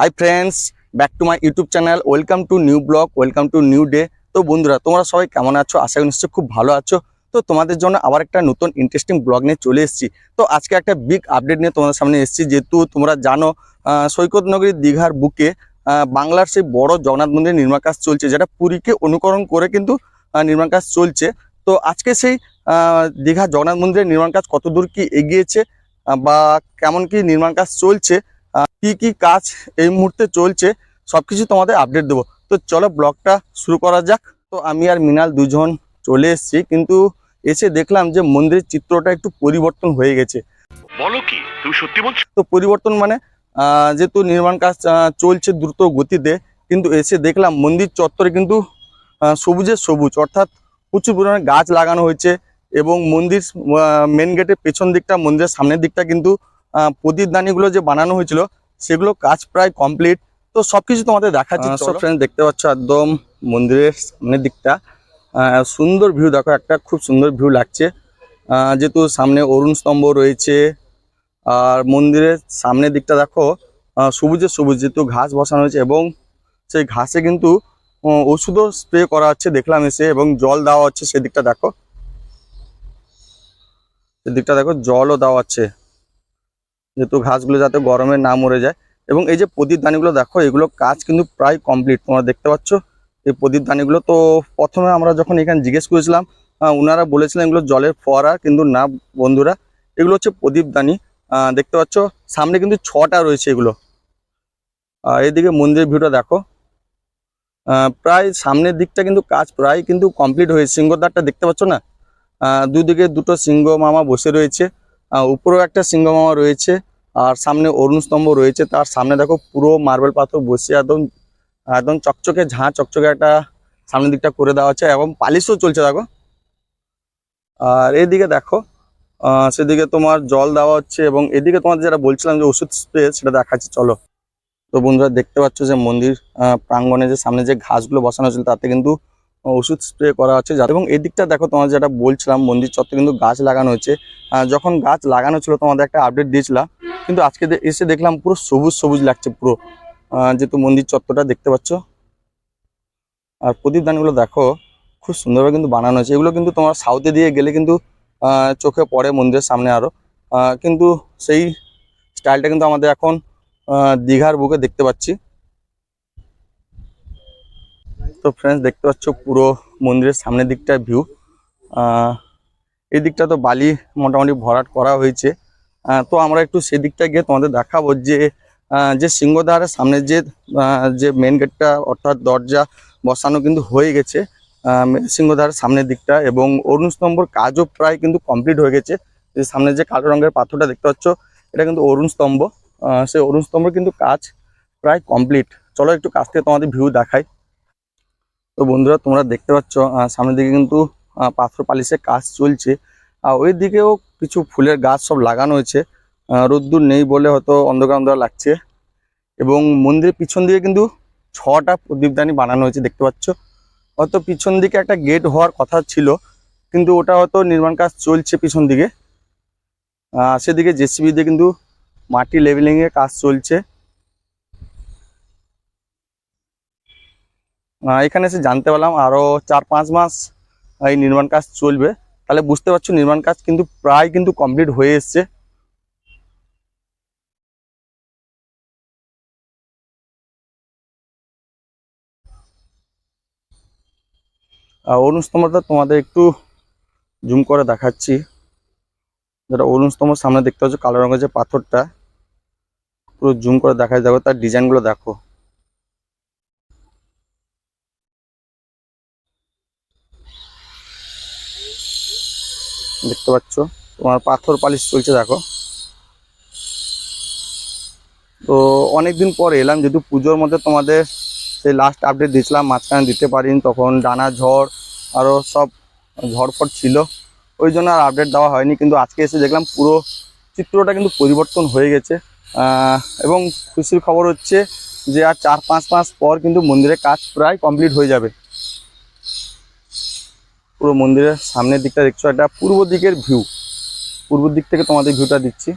Hi friends back to my YouTube channel welcome to new blog welcome to new day তো বন্ধুরা তোমরা সবাই কেমন আছো? আশা করি নিশ্চয়ই খুব ভালো আছো। তো তোমাদের জন্য আবার একটা নতুন ইন্টারেস্টিং ব্লগ নিয়ে চলে এসেছি। তো আজকে একটা বিগ আপডেট নিয়ে তোমাদের সামনে এসেছি যেহেতু তোমরা জানো আহ, সৈকত নগরী দীঘার বুকে বাংলার সেই বড় জগন্নাথ মন্দির নির্মাণ কাজ চলছে যেটা পুরীকে অনুকরণ করে কিন্তু নির্মাণ কাজ চলছে। তো আজকে সেই দীঘা জগন্নাথ মন্দিরের নির্মাণ কাজ কতদূর কি এগিয়েছে বা কেমন কি নির্মাণ কাজ চলছে কি কি কাজ এই মুহূর্তে চলছে সবকিছু তোমাদের আপডেট দেবো। তো চলো ব্লগটা শুরু করা যাক। তো আমি আর মিনাল দুজন চলে এসেছি কিন্তু এসে দেখলাম যে মন্দিরের চিত্রটা একটু পরিবর্তন হয়ে গেছে। বলো কি তুমি সত্যি বলছো? তো পরিবর্তন মানে যেহেতু নির্মাণ কাজ চলছে দ্রুত গতিতে কিন্তু এসে দেখলাম মন্দির চত্বরে কিন্তু সবুজের সবুজ অর্থাৎ প্রচুর পরিমাণে গাছ লাগানো হয়েছে এবং মন্দির মেন গেটের পেছন দিকটা মন্দিরের সামনের দিকটা কিন্তু প্রদীপদানিগুলো যে বানানো হয়েছিল সেগুলো কাজ প্রায় কমপ্লিট তো সবকিছু তোমাদের দেখাচ্ছি আহ, সব ফ্রেন্ড দেখতে পাচ্ছ একদম মন্দিরের সামনের দিকটা। সুন্দর ভিউ দেখো একটা খুব সুন্দর ভিউ লাগছে। যেহেতু সামনে অরুণ স্তম্ভ রয়েছে আর মন্দিরের সামনের দিকটা দেখো সবুজে সবুজ যেহেতু ঘাস বসানো হয়েছে এবং সেই ঘাসে কিন্তু ওষুধও স্প্রে করা হচ্ছে দেখলাম এসে এবং জল দেওয়া হচ্ছে সেদিকটা দেখো। সেদিকটা দেখো জলও দেওয়া হচ্ছে। যেহেতু ঘাসগুলো যাতে গরমে না মরে যায়। এবং এই যে প্রদীপ দানিগুলো দেখো, এগুলো কাজ কিন্তু প্রায় কমপ্লিট তোমরা দেখতে পাচ্ছ, এই প্রদীপ দানিগুলো তো প্রথমে আমরা যখন এখানে জিজ্ঞেস করেছিলাম ওনারা বলেছিলেন এগুলো জলের ফোয়ারা, কিন্তু না বন্ধুরা, এগুলো হচ্ছে প্রদীপ দানি দেখতে পাচ্ছ, সামনে কিন্তু ছটা রয়েছে এগুলো। এদিকে মন্দিরের ভিউটা দেখো। প্রায় সামনের দিকটা কিন্তু কাজ প্রায় কিন্তু কমপ্লিট হয়েছে। সিংহদ্বারটা দেখতে পাচ্ছ না? দুদিকে দুটো সিংহ মামা বসে রয়েছে। উপরেও একটা সিংহ মামা রয়েছে। আর সামনে অরুণ স্তম্ভ রয়েছে। তার সামনে দেখো পুরো মার্বেল পাথর বসে একদম একদম চকচকে ঝাঁ চকচকে একটা সামনের দিকটা করে দেওয়া হচ্ছে এবং পালিশও চলছে দেখো। আর এদিকে দেখো সেদিকে তোমার জল দেওয়া হচ্ছে এবং এদিকে তোমাদের যেটা বলছিলাম যে ওষুধ স্প্রে সেটা দেখাচ্ছি চলো। তো বন্ধুরা দেখতে পাচ্ছ যে মন্দির আহ, প্রাঙ্গণে যে সামনে যে ঘাসগুলো বসানো ছিল তাতে কিন্তু ওষুধ স্প্রে করা হচ্ছে যাতে- এবং এদিকটা দেখো তোমার যেটা বলছিলাম মন্দির চত্বরে কিন্তু গাছ লাগানো আহ, যখন গাছ লাগানো ছিল তোমাদের একটা আপডেট দিয়েছিলাম। কিন্তু আজকে এসে দেখলাম পুরো সবুজ সবুজ লাগছে পুরো। যেহেতু মন্দির চত্বরটা দেখতে পাচ্ছ। আর প্রদীপ দানগুলো দেখো খুব সুন্দরভাবে কিন্তু বানানো হয়েছে। এগুলো কিন্তু তোমার সাউথে দিয়ে গেলে কিন্তু চোখে পড়ে মন্দিরের সামনে আরও কিন্তু সেই স্টাইলটা কিন্তু আমাদের এখন দীঘার বুকে দেখতে পাচ্ছি। তো ফ্রেন্ডস দেখতে পাচ্ছ পুরো মন্দিরের সামনের দিকটা ভিউ এই দিকটা তো বালি মোটামুটি ভরাট করা হয়েছে। তো আমরা একটু সেদিকটা গিয়ে তোমাদের দেখাবো যে যে সিংহদ্বারের সামনে যে যে মেন গেটটা অর্থাৎ দরজা বসানো কিন্তু হয়ে গেছে সিংহদ্বারের সামনের দিকটা এবং অরুণ স্তম্ভর কাজও প্রায় কিন্তু কমপ্লিট হয়ে গেছে। যে সামনে যে কালো রঙের পাথরটা দেখতে পাচ্ছ, এটা কিন্তু অরুণ স্তম্ভ সেই অরুণ স্তম্ভের কিন্তু কাজ প্রায় কমপ্লিট চলো একটু কাছ থেকে তোমাদের ভিউ দেখাই। তো বন্ধুরা, তোমরা দেখতে পাচ্ছ সামনের দিকে কিন্তু পাথর পালিশের কাজ চলছে। আর ওই দিকেও কিছু ফুলের গাছ সব লাগানো হয়েছে। রোদ্দুর নেই বলে হয়তো অন্ধকার অন্ধকার লাগছে। এবং মন্দিরের পিছন দিকে কিন্তু ছটা প্রদীপদানি বানানো হয়েছে, দেখতে পাচ্ছ। হয়তো পিছন দিকে একটা গেট হওয়ার কথা ছিল, কিন্তু ওটা হয়তো নির্মাণ কাজ চলছে পিছন দিকে। সেদিকে জেসিবি দিয়ে কিন্তু মাটি লেভেলিং এর কাজ চলছে। এখানে এসে জানতে পারলাম আরও চার পাঁচ মাস এই নির্মাণ কাজ চলবে। তাহলে বুঝতে পারছ নির্মাণ কাজ কিন্তু প্রায় কিন্তু কমপ্লিট হয়ে এসছে। আর অরুণ তোমাদের একটু জুম করে দেখাচ্ছি। যেটা অরুণ স্তম্ভর সামনে দেখতে পাচ্ছ কালো রঙের যে পাথরটা, পুরো জুম করে দেখা যাবে তার ডিজাইনগুলো দেখো। দেখতে পাচ্ছ? তোমার পাথর পালিশ চলছে, দেখো। তো অনেকদিন পর এলাম, যেহেতু পুজোর মধ্যে তোমাদের সেই লাস্ট আপডেট দিয়েছিলাম, মাঝখানে দিতে পারিনি, তখন ডানা, ঝড় আরও সব ঝড়ফড় ছিল। ওই জন্য আর আপডেট দেওয়া হয়নি, কিন্তু আজকে এসে দেখলাম পুরো চিত্রটা কিন্তু পরিবর্তন হয়ে গেছে। এবং খুশির খবর হচ্ছে যে আর চার, পাঁচ মাস পর কিন্তু মন্দিরের কাজ প্রায় কমপ্লিট হয়ে যাবে। পুরো মন্দিরের সামনের দিকটা দেখছ এটা পূর্ব দিকের ভিউ পূর্ব দিক থেকে তোমাদের ভিউটা দিচ্ছি।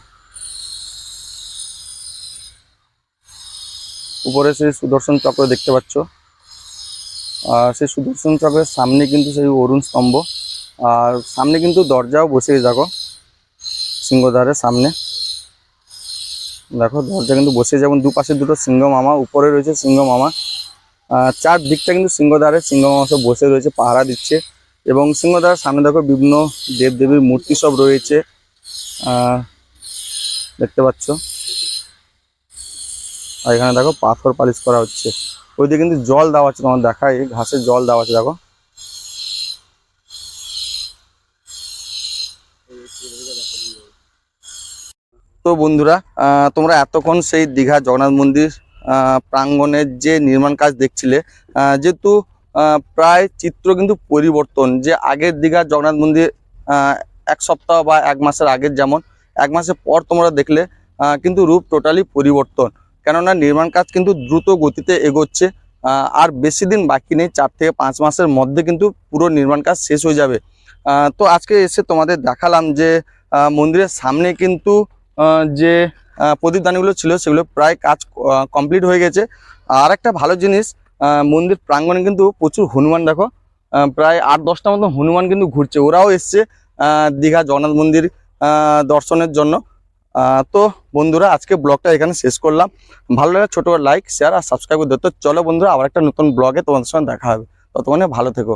উপরে সেই সুদর্শন চক্র দেখতে পাচ্ছ। আর সেই সুদর্শন চক্রের সামনে কিন্তু সেই অরুণ স্তম্ভ। আর সামনে কিন্তু দরজাও বসে দেখো সিংহদ্বারের সামনে। দেখো দরজা কিন্তু বসে যেমন দুপাশে দুটো সিংহ মামা উপরে রয়েছে সিংহ মামা। আহ, চার দিকটা কিন্তু সিংহদ্বারে সিংহ মামা সব বসে রয়েছে পাহারা দিচ্ছে। এবং সিংহদ্বারের সামনে দেখো বিভিন্ন দেবদেবীর মূর্তি সব রয়েছে। দেখতে পাচ্ছ? আর এখানে দেখো পাথর পালিশ করা হচ্ছে। ওইদিকে কিন্তু জল দেওয়া আছে তোমার দেখাই ঘাসের জল দেওয়া আছে দেখো। তো বন্ধুরা তোমরা এতক্ষণ সেই দীঘা জগন্নাথ মন্দির আহ, প্রাঙ্গণের যে নির্মাণ কাজ দেখছিলে যেহেতু প্রায় চিত্র কিন্তু পরিবর্তন যে আগের দীঘা জগন্নাথ মন্দির এক সপ্তাহ বা এক মাসের আগের যেমন, এক মাসের পর তোমরা দেখলে কিন্তু রূপ টোটালি পরিবর্তন। কেননা নির্মাণ কাজ কিন্তু দ্রুত গতিতে এগোচ্ছে আর বেশি দিন বাকি নেই, চার থেকে পাঁচ মাসের মধ্যে কিন্তু পুরো নির্মাণ কাজ শেষ হয়ে যাবে। তো আজকে এসে তোমাদের দেখালাম যে মন্দিরের সামনে কিন্তু যে প্রদীপদানিগুলো ছিল, সেগুলো প্রায় কাজ কমপ্লিট হয়ে গেছে। আর একটা ভালো জিনিস মন্দির প্রাঙ্গণে কিন্তু প্রচুর হনুমান, দেখো। প্রায় আট, দশটা মতো হনুমান কিন্তু ঘুরছে। ওরাও এসছে দীঘা জগন্নাথ মন্দির দর্শনের জন্য। তো বন্ধুরা, আজকে ব্লগটা এখানে শেষ করলাম। ভালো লাগে ছোটো লাইক শেয়ার আর সাবস্ক্রাইব করে দিও। তো চলো বন্ধুরা, আবার একটা নতুন ব্লগে তোমাদের সঙ্গে দেখা হবে। ততক্ষণে ভালো থেকো।